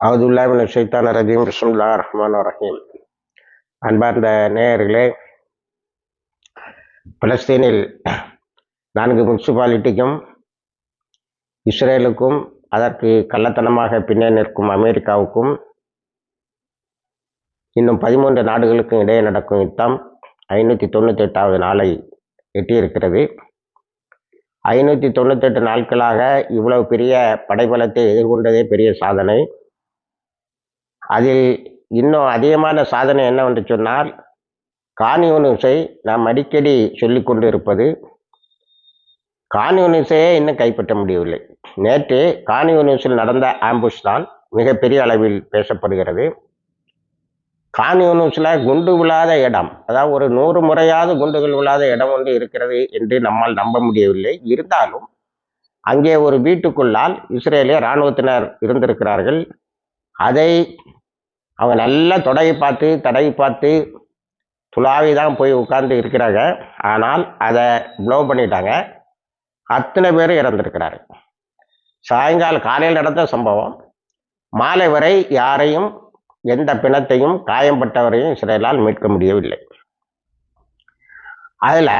அவதுல்லாமின் ஷைத்தான ரஜீம். பிஸ்முல்லா ரஹ்மான் ரஹீம். அன்பார்ந்த நேயர்களே பலஸ்தீனில் நான்கு முனிசிபாலிட்டிக்கும் இஸ்ரேலுக்கும் அதற்கு கள்ளத்தனமாக பின்னே நிற்கும் அமெரிக்காவுக்கும் இன்னும் பதிமூன்று நாடுகளுக்கும் இடையே நடக்கும் யுத்தம் ஐநூற்றி தொண்ணூற்றி எட்டாவது நாளை எட்டியிருக்கிறது. ஐநூற்றி தொண்ணூத்தெட்டு நாட்களாக இவ்வளவு பெரிய படைபலத்தை எதிர்கொண்டதே பெரிய சாதனை. அதில் இன்னும் அதிகமான சாதனை என்னவென்று சொன்னால் கான்யூனிஸை நாம் அடிக்கடி சொல்லி கொண்டு இருப்பது கான்யூனிஸையே இன்னும் கைப்பற்ற முடியவில்லை. நேற்று கான்யூனிஸில் நடந்த ஆம்புஷ் தான் மிகப்பெரிய அளவில் பேசப்படுகிறது. கான்யூனிஸில் குண்டு விழாத இடம் அதாவது ஒரு நூறு முறையாவது குண்டுகள் விழாத இடம் ஒன்று இருக்கிறது என்று நம்மால் நம்ப முடியவில்லை. இருந்தாலும் அங்கே ஒரு வீட்டுக்குள்ளால் இஸ்ரேலிய இராணுவத்தினர் இருந்திருக்கிறார்கள். அதை அவங்க நல்லா தொடையை பார்த்து தடையை பார்த்து துளாவி தான் போய் உட்கார்ந்து இருக்கிறாங்க. ஆனால் அதை ப்ளோ பண்ணிட்டாங்க. அத்தனை பேர் இறந்துருக்கிறாரு சாயங்காலம் காலையில் நடந்த சம்பவம் மாலை வரை யாரையும் எந்த பிணத்தையும் காயம்பட்டவரையும் இஸ்ரேலால் மீட்க முடியவில்லை. அதில்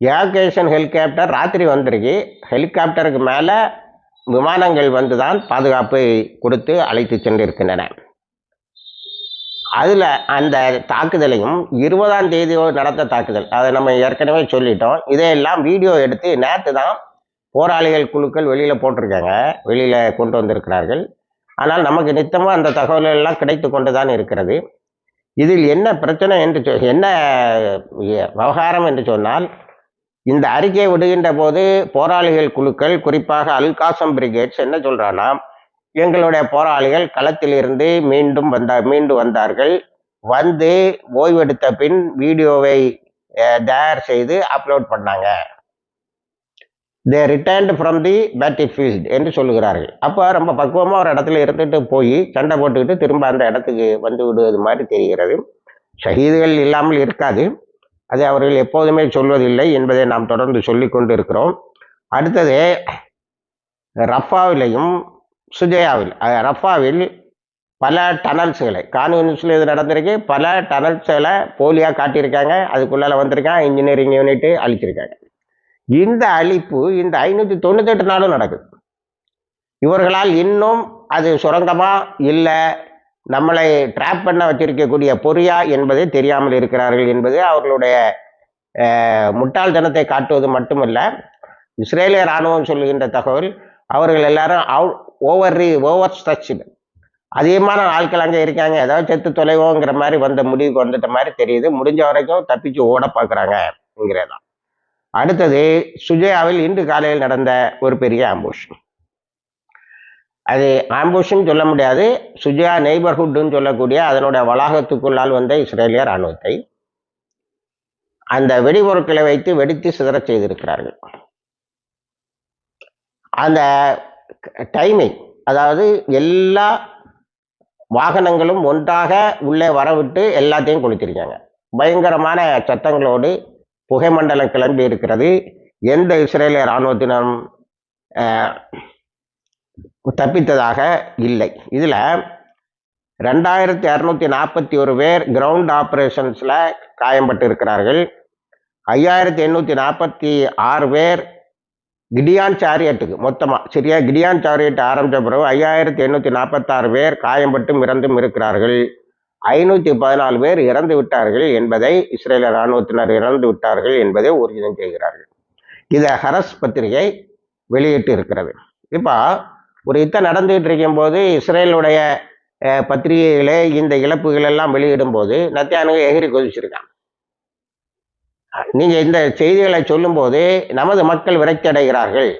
ஏகேஷன் ஹெலிகாப்டர் ராத்திரி வந்திருக்கு. ஹெலிகாப்டருக்கு மேலே விமானங்கள் வந்து தான் பாதுகாப்பை கொடுத்து அழைத்து சென்றிருக்கின்றன. அதில் அந்த தாக்குதலையும் இருபதாம் தேதி நடந்த தாக்குதல் அதை நம்ம ஏற்கனவே சொல்லிட்டோம். இதையெல்லாம் வீடியோ எடுத்து நேற்று தான் போராளிகள் குழுக்கள் வெளியில் போட்டிருக்காங்க. வெளியில் கொண்டு வந்திருக்கிறார்கள். ஆனால் நமக்கு நித்தமாக அந்த தகவல்கள் எல்லாம் கிடைத்து கொண்டு தான் இருக்கிறது. இதில் என்ன பிரச்சனை என்று சொ என்ன விவகாரம் என்று சொன்னால் இந்த அறிக்கை விடுகின்ற போது போராளிகள் குழுக்கள் குறிப்பாக அல்காசம் பிரிகேட்ஸ் என்ன சொல்கிறான்னா எங்களுடைய போராளிகள் களத்திலிருந்து மீண்டும் வந்தா மீண்டு வந்தார்கள். வந்து ஓய்வெடுத்த பின் வீடியோவை தயார் செய்து அப்லோட் பண்ணாங்க. They returned from the battle field என்று சொல்லுகிறார்கள். அப்போ ரொம்ப பக்குவமாக ஒரு இடத்துல இருந்துட்டு போய் சண்டை போட்டுக்கிட்டு திரும்ப அந்த இடத்துக்கு வந்து விடுவது மாதிரி தெரிகிறது. ஷஹீதுகள் இல்லாமல் இருக்காது. அதை அவர்கள் எப்போதுமே சொல்வதில்லை என்பதை நாம் தொடர்ந்து சொல்லி கொண்டு இருக்கிறோம் அடுத்தது ரஃபாவிலையும் சுஜயாவில் ரஃபாவில் பல டனல்ஸுகளை கான்வென்ஸில் இது நடந்திருக்கு. பல டனல்ஸுகளை போலியாக காட்டியிருக்காங்க. அதுக்குள்ளால் வந்திருக்காங்க இன்ஜினியரிங் யூனிட்டு அழிச்சிருக்காங்க. இந்த அழிப்பு இந்த ஐநூற்றி தொண்ணூத்தெட்டு நாளும் நடக்குது. இவர்களால் இன்னும் அது சுரங்கமாக இல்லை நம்மளை ட்ராப் பண்ண வச்சிருக்கக்கூடிய பொறியா என்பது தெரியாமல் இருக்கிறார்கள் என்பது அவர்களுடைய முட்டாள்தனத்தை காட்டுவது மட்டுமல்ல இஸ்ரேலிய இராணுவம் சொல்லுகின்ற தகவல் அவர்கள் எல்லாரும் அவு ஓவர் ஓவர் ஸ்ட்ரெச்சுடு அதிகமான ஆட்கள் அங்கே இருக்காங்க. ஏதாவது செத்து தொலைவோங்கிற மாதிரி வந்த முடிவுக்கு வந்துட்ட மாதிரி தெரியுது. முடிஞ்ச வரைக்கும் தப்பிச்சு ஓட பார்க்குறாங்கங்கிறதான் அடுத்தது சுஜயாவில் இன்று காலையில் நடந்த ஒரு பெரிய ஆம்புஷ் அது ஆம்புஷ்ன்னு சொல்ல முடியாது. சுஜயா நெய்பர்ஹுட்னு சொல்லக்கூடிய அதனுடைய வளாகத்துக்குள்ளால் வந்த இஸ்ரேலிய இராணுவத்தை அந்த வெடிபொருட்களை வைத்து வெடித்து சிதறச் செய்திருக்கிறார்கள். அந்த டைமிங் அதாவது எல்லா வாகனங்களும் ஒன்றாக உள்ளே வரவிட்டு எல்லாத்தையும் கொளுத்திருக்காங்க. பயங்கரமான சத்தங்களோடு புகைமண்டலம் கிளம்பி இருக்கிறது. எந்த இஸ்ரேலிய இராணுவத்தினம் தப்பித்ததாக இல்லை. இதில் ரெண்டாயிரத்தி அறுநூத்தி நாற்பத்தி ஒரு பேர் கிரவுண்ட் ஆப்ரேஷன்ஸில் காயம்பட்டு இருக்கிறார்கள். ஐயாயிரத்தி எண்ணூற்றி நாற்பத்தி ஆறு பேர் கிடியான் சாரியட்டுக்கு மொத்தமாக சரியா? கிடியான் சாரியட் ஆரம்பித்த பிறகு ஐயாயிரத்தி எண்ணூற்றி நாற்பத்தாறு பேர் காயம்பட்டும் இறந்தும் இருக்கிறார்கள். ஐநூற்றி பதினாலு பேர் இறந்து விட்டார்கள் என்பதை இஸ்ரேல இராணுவத்தினர் இறந்து விட்டார்கள் என்பதை ஊர்ஜிதம் செய்கிறார்கள். இதை ஹரஸ் பத்திரிகை வெளியிட்டு இருக்கிறது. இப்போ ஒரு யுத்தம் நடந்துகிட்டு இருக்கும்போது இஸ்ரேலுடைய பத்திரிகைகளே இந்த இழப்புகள் எல்லாம் வெளியிடும் போது நத்தியானுங்க எகிரி கொதிச்சிருக்கான் நீங்கள் இந்த செய்திகளை சொல்லும்போது நமது மக்கள் விரக்தி அடைகிறார்கள்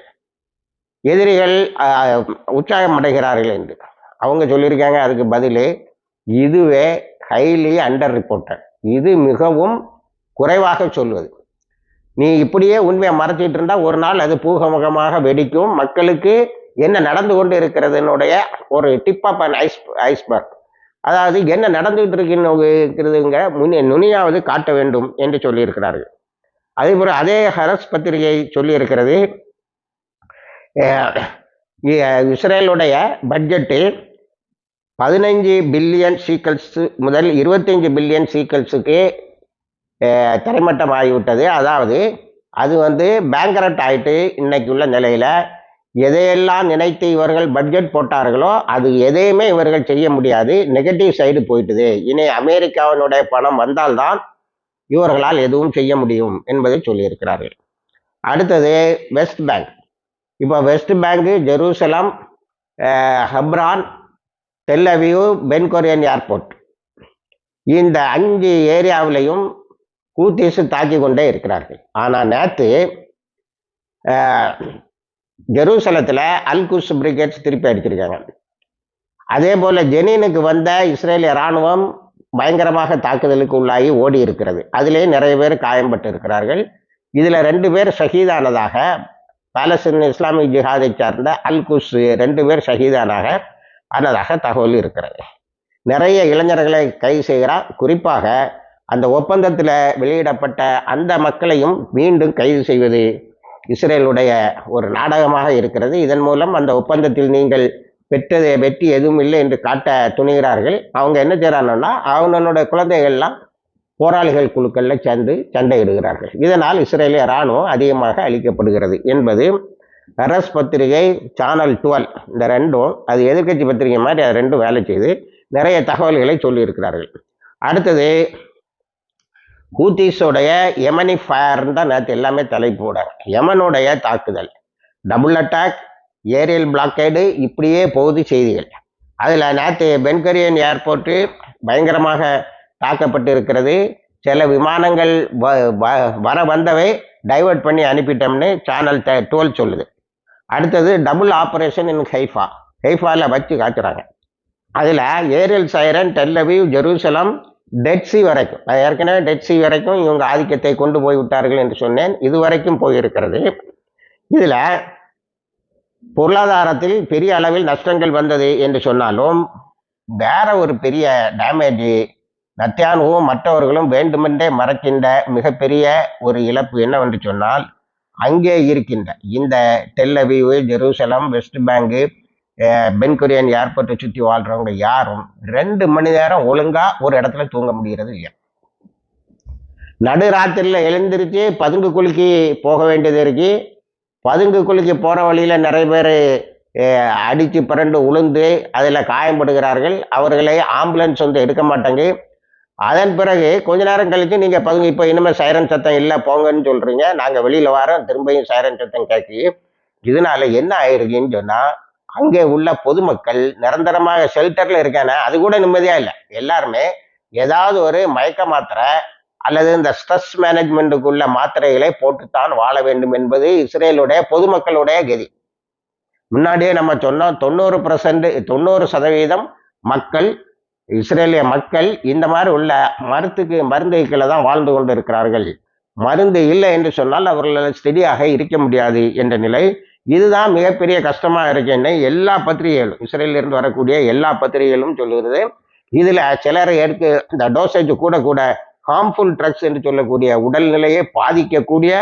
எதிரிகள் உற்சாகம் அடைகிறார்கள் என்று. அவங்க சொல்லியிருக்காங்க அதுக்கு பதில் இதுவே ஹைலி அண்டர் ரிப்போர்ட்டட் இது மிகவும் குறைவாக சொல்வது. நீ இப்படியே உண்மையை மறைச்சிட்டு இருந்தால் ஒரு நாள் அது பூகமுகமாக வெடிக்கும். மக்களுக்கு என்ன நடந்து கொண்டு இருக்கிறதுனுடைய ஒரு tip of and ice iceberg அதாவது என்ன நடந்துகிட்டு இருக்கிறதுங்க முன்னே நுனியாவது காட்ட வேண்டும் என்று சொல்லியிருக்கிறார்கள். அதேபோல் அதே ஹரஸ் பத்திரிகை சொல்லியிருக்கிறது. இஸ்ரேலுடைய பட்ஜெட்டு பதினைஞ்சு பில்லியன் சீக்கல்ஸ் முதல் இருபத்தஞ்சு பில்லியன் சீக்கல்ஸுக்கு தரைமட்டம் ஆகிவிட்டது. அதாவது அது வந்து பேங்கரட் ஆகிட்டு இன்னைக்கு உள்ள நிலையில் எதையெல்லாம் நினைத்து இவர்கள் பட்ஜெட் போட்டார்களோ அது எதையுமே இவர்கள் செய்ய முடியாது. நெகட்டிவ் சைடு போயிட்டுது. இனி அமெரிக்காவினுடைய பணம் வந்தால்தான் இவர்களால் எதுவும் செய்ய முடியும் என்பதை சொல்லியிருக்கிறார்கள். அடுத்தது வெஸ்ட் பேங்க் இப்போ West Bank Jerusalem Hebron Tel Aviv Ben Gurion airport இந்த அஞ்சு ஏரியாவிலையும் கூத்தீசு தாக்கி கொண்டே இருக்கிறார்கள் ஆனால் நேற்று ஜெருசலத்தில் அல்குஸ் பிரிகேட்ஸ் திருப்பி அடிச்சிருக்காங்க. அதே போல் ஜெனீனுக்கு வந்த இஸ்ரேலிய இராணுவம் பயங்கரமாக தாக்குதலுக்கு உள்ளாகி ஓடி இருக்கிறது. அதிலே நிறைய பேர் காயம்பட்டு இருக்கிறார்கள். இதில் ரெண்டு பேர் ஷஹீதானதாக பாலஸ்தீன் இஸ்லாமிக் ஜிஹாதை சார்ந்த அல் குஸ் ரெண்டு பேர் ஷஹீதானாக ஆனதாக தகவல் இருக்கிறது. நிறைய இளைஞர்களை கைது செய்கிறார் குறிப்பாக அந்த ஒப்பந்தத்தில் வெளியிடப்பட்ட அந்த மக்களையும் மீண்டும் கைது செய்வது இஸ்ரேலுடைய ஒரு நாடகமாக இருக்கிறது. இதன் மூலம் அந்த ஒப்பந்தத்தில் நீங்கள் பெற்றது வெற்றி எதுவும் இல்லை என்று காட்ட துணிகிறார்கள். அவங்க என்ன செய்கிறாங்கன்னா அவனோட குழந்தைகள்லாம் போராளிகள் குழுக்களில் சேர்ந்து சண்டையிடுகிறார்கள். இதனால் இஸ்ரேலிய இராணுவம் அதிகமாக அளிக்கப்படுகிறது என்பது அரஸ் பத்திரிகை சேனல் டுவெல் இந்த ரெண்டும் அது எதிர்க்கட்சி பத்திரிகை மாதிரி அது ரெண்டும் வேலை செய்து நிறைய தகவல்களை சொல்லியிருக்கிறார்கள். அடுத்தது ஹூத்திஸோடைய யமனி ஃபயர்னு தான் நேற்று எல்லாமே தலைப்பு போடாங்க யமனுடைய தாக்குதல். டபுள் அட்டாக் ஏரியல் பிளாக்கேடு இப்படியே போகுது செய்திகள். அதில் நேற்று பென்கரியன் ஏர்போர்ட்டு பயங்கரமாக தாக்கப்பட்டு இருக்கிறது சில விமானங்கள் வ- வ- வர வந்தவை டைவர்ட் பண்ணி அனுப்பிட்டோம்னு சேனல் த டுவெல் சொல்லுது. அடுத்தது டபுள் ஆப்ரேஷன் இன் ஹைஃபா. ஹைஃபாவில் வச்சு காட்டுறாங்க. அதில் aerial siren Tel Aviv Jerusalem Dead Sea வரைக்கும். நான் ஏற்கனவே டெட்சி வரைக்கும் இவங்க ஆதிக்கத்தை கொண்டு போய் விட்டார்கள் என்று சொன்னேன். இது வரைக்கும் போயிருக்கிறது. இதில் பொருளாதாரத்தில் பெரிய அளவில் நஷ்டங்கள் வந்தது என்று சொன்னாலும் வேற ஒரு பெரிய டேமேஜ் நத்தியானுவும் மற்றவர்களும் வேண்டுமென்றே மறைக்கின்ற மிகப்பெரிய ஒரு இழப்பு என்னவென்று சொன்னால் அங்கே இருக்கின்ற இந்த Tel Aviv Jerusalem West Bank Ben Gurion ஏர்போர்ட்டை சுற்றி வாழ்றவங்க யாரும் ரெண்டு மணி நேரம் ஒழுங்கா ஒரு இடத்துல தூங்க முடிகிறது இல்லையா நடுராத்திரியில் எழுந்திருச்சு பதுங்கு குலுக்கி போக வேண்டியது இருக்கு. பதுங்கு குலுக்கி போகிற வழியில் நிறைய பேர் அடித்து பிறண்டு உளுந்து அதில் காயப்படுகிறார்கள் அவர்களை ஆம்புலன்ஸ் வந்து எடுக்க மாட்டாங்க. அதன் பிறகு கொஞ்ச நேரம் கழித்து நீங்கள் பதுங்கு இப்போ இனிமேல் சைரன் சத்தம் இல்லை போங்கன்னு சொல்கிறீங்க நாங்கள் வெளியில் வரோம். திரும்பியும் சைரன் சத்தம் கேட்கி இதனால என்ன ஆயிருக்குன்னு சொன்னால் அங்கே உள்ள பொதுமக்கள் நிரந்தரமாக ஷெல்டரில் இருக்கானே அது கூட நிம்மதியாக இல்லை. எல்லாருமே ஏதாவது ஒரு மயக்க மாத்திரை அல்லது இந்த ஸ்ட்ரெஸ் மேனேஜ்மெண்ட்டுக்குள்ள மாத்திரைகளை போட்டுத்தான் வாழ வேண்டும் என்பது இஸ்ரேலுடைய பொதுமக்களுடைய கதி. முன்னாடியே நம்ம சொன்னோம் தொண்ணூறு பர்சன்ட் தொண்ணூறு சதவீதம் மக்கள் இஸ்ரேலிய மக்கள் இந்த மாதிரி உள்ள மருத்துக்கு மருந்துகளை தான் வாழ்ந்து கொண்டு இருக்கிறார்கள் மருந்து இல்லை என்று சொன்னால் அவர்களால் ஸ்டெடியாக இருக்க முடியாது என்ற நிலை இதுதான் மிகப்பெரிய கஷ்டமா இருக்குன்னு எல்லா பத்திரிகைகளும் இஸ்ரேலில் இருந்து வரக்கூடிய எல்லா பத்திரிகைகளும் சொல்லுகிறது. இதில் சிலர் எடுத்து இந்த டோசேஜ் கூட கூட ஹார்ம்ஃபுல் ட்ரக்ஸ் என்று சொல்லக்கூடிய உடல்நிலையை பாதிக்கக்கூடிய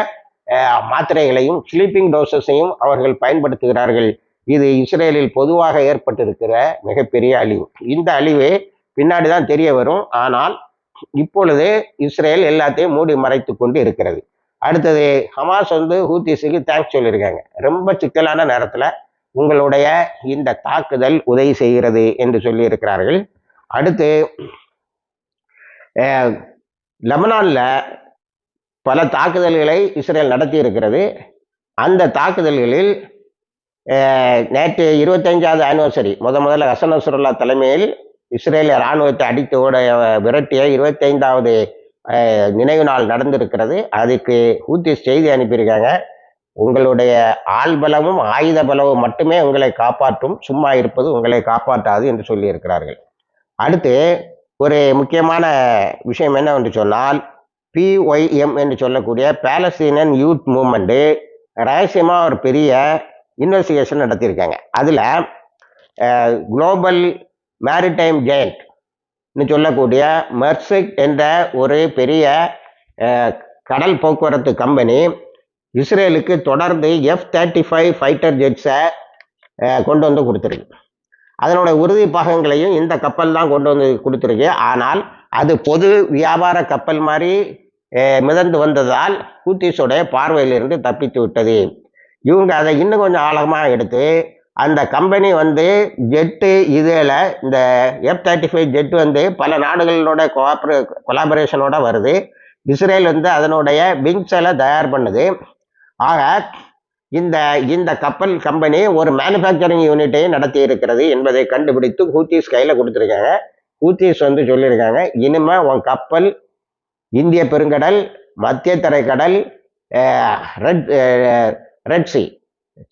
மாத்திரைகளையும் ஸ்லீப்பிங் டோசஸையும் அவர்கள் பயன்படுத்துகிறார்கள். இது இஸ்ரேலில் பொதுவாக ஏற்பட்டிருக்கிற மிகப்பெரிய அழிவு. இந்த அழிவு பின்னாடி தான் தெரிய வரும். ஆனால் இப்பொழுது இஸ்ரேல் எல்லாத்தையும் மூடி மறைத்து கொண்டு இருக்கிறது. அடுத்தது ஹமாஸ் வந்து ஹூத்திஸுக்கு தேங்க்ஸ் சொல்லியிருக்காங்க. ரொம்ப சிக்கலான நேரத்தில் உங்களுடைய இந்த தாக்குதல் உதவி செய்கிறது என்று சொல்லியிருக்கிறார்கள். அடுத்து லெபனானில் பல தாக்குதல்களை இஸ்ரேல் நடத்தி இருக்கிறது அந்த தாக்குதல்களில் நேற்று இருபத்தஞ்சாவது ஆனிவர்சரி முத முதல்ல ஹசன் நஸ்ருல்லா தலைமையில் இஸ்ரேலிய இராணுவத்தை அடித்து ஓட விரட்டிய இருபத்தைந்தாவது நினைவு நாள் நடந்திருக்கிறது. அதுக்கு ஊத்தி செய்தி அனுப்பியிருக்காங்க. உங்களுடைய ஆள்பலமும் ஆயுத பலமும் மட்டுமே உங்களை காப்பாற்றும். சும்மா இருப்பது உங்களை காப்பாற்றாது என்று சொல்லியிருக்கிறார்கள். அடுத்து ஒரு முக்கியமான விஷயம் என்னவென்று சொன்னால் பிஒய்எம் என்று சொல்லக்கூடிய பேலஸ்தீனன் யூத் மூமெண்ட்டு ரகசியமாக ஒரு பெரிய இன்வெஸ்டிகேஷன் நடத்தியிருக்காங்க. அதில் குளோபல் மேரிடைம் ஜெயண்ட் சொல்லக்கூடிய மெர்சிக் என்ற ஒரு பெரிய கடல் போக்குவரத்து கம்பெனி இஸ்ரேலுக்கு தொடர்ந்து எஃப் தேர்ட்டி ஃபைவ் ஃபைட்டர் ஜெட்ஸை கொண்டு வந்து கொடுத்துருக்கு. அதனோட உறுதி பாகங்களையும் இந்த கப்பல் தான் கொண்டு வந்து கொடுத்துருக்கு. ஆனால் அது பொது வியாபார கப்பல் மாதிரி மிதந்து வந்ததால் ஹூத்திஸோடைய பார்வையிலிருந்து தப்பித்து விட்டது. இவங்க அதை இன்னும் கொஞ்சம் ஆழமாக எடுத்து அந்த கம்பெனி வந்து ஜெட்டு இதில் இந்த எஃப் தேர்ட்டி ஃபைவ் ஜெட் வந்து பல நாடுகளோட கோஆப்ரே கொலாபரேஷனோட வருது. இஸ்ரேல் வந்து அதனுடைய விங்ஸில் தயார் பண்ணுது. ஆக இந்த இந்த கப்பல் கம்பெனி ஒரு மேனுஃபேக்சரிங் யூனிட்டையும் நடத்தி இருக்கிறது என்பதை கண்டுபிடித்து ஹூத்திஸ் கையில் கொடுத்துருக்காங்க. ஹூத்திஸ் வந்து சொல்லியிருக்காங்க இனிமேல் உன் கப்பல் இந்திய பெருங்கடல் மத்திய தரைக்கடல் ரெட் ரெட்சி ரெட் சி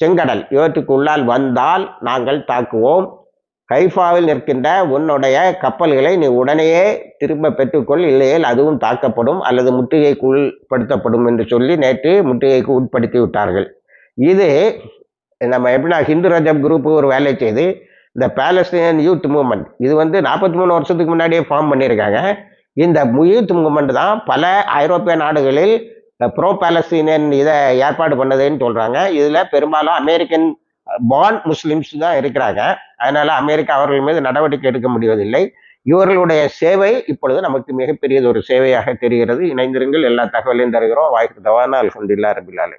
செங்கடல் இவற்றுக்கு உள்ளால் வந்தால் நாங்கள் தாக்குவோம். கைஃபாவில் நிற்கின்ற உன்னுடைய கப்பல்களை நீ உடனேயே திரும்ப பெற்றுக்கொள். இல்லையேல் அதுவும் தாக்கப்படும் அல்லது முற்றுகைக்கு உட்படுத்தப்படும் என்று சொல்லி நேற்று முற்றுகைக்கு உட்படுத்தி விட்டார்கள். இது நம்ம எப்படின்னா ஹிந்து ரஜப் குரூப் ஒரு வேலை செய்து இந்த பேலஸ்தீன் யூத் மூவ்மெண்ட். இது வந்து நாற்பத்தி மூணு வருஷத்துக்கு முன்னாடியே ஃபார்ம் பண்ணியிருக்காங்க. இந்த யூத் மூவ்மெண்ட் தான் பல ஐரோப்பிய நாடுகளில் ப்ரோ பாலஸ்தீனியன் இதை ஏற்பாடு பண்ணதுன்னு சொல்கிறாங்க இதில் பெரும்பாலும் அமெரிக்கன் பான் முஸ்லிம்ஸ் தான் இருக்கிறாங்க. அதனால் அமெரிக்கா அவர்கள் மீது நடவடிக்கை எடுக்க முடிவதில்லை. இவர்களுடைய சேவை இப்பொழுது நமக்கு மிகப்பெரியது ஒரு சேவையாக தெரிகிறது. இணைந்திருங்கள். எல்லா தகவலையும் தருகிறோம். வாய்ப்பு தவானா அல்ஹம்துலில்லாஹ் ரபிலாலே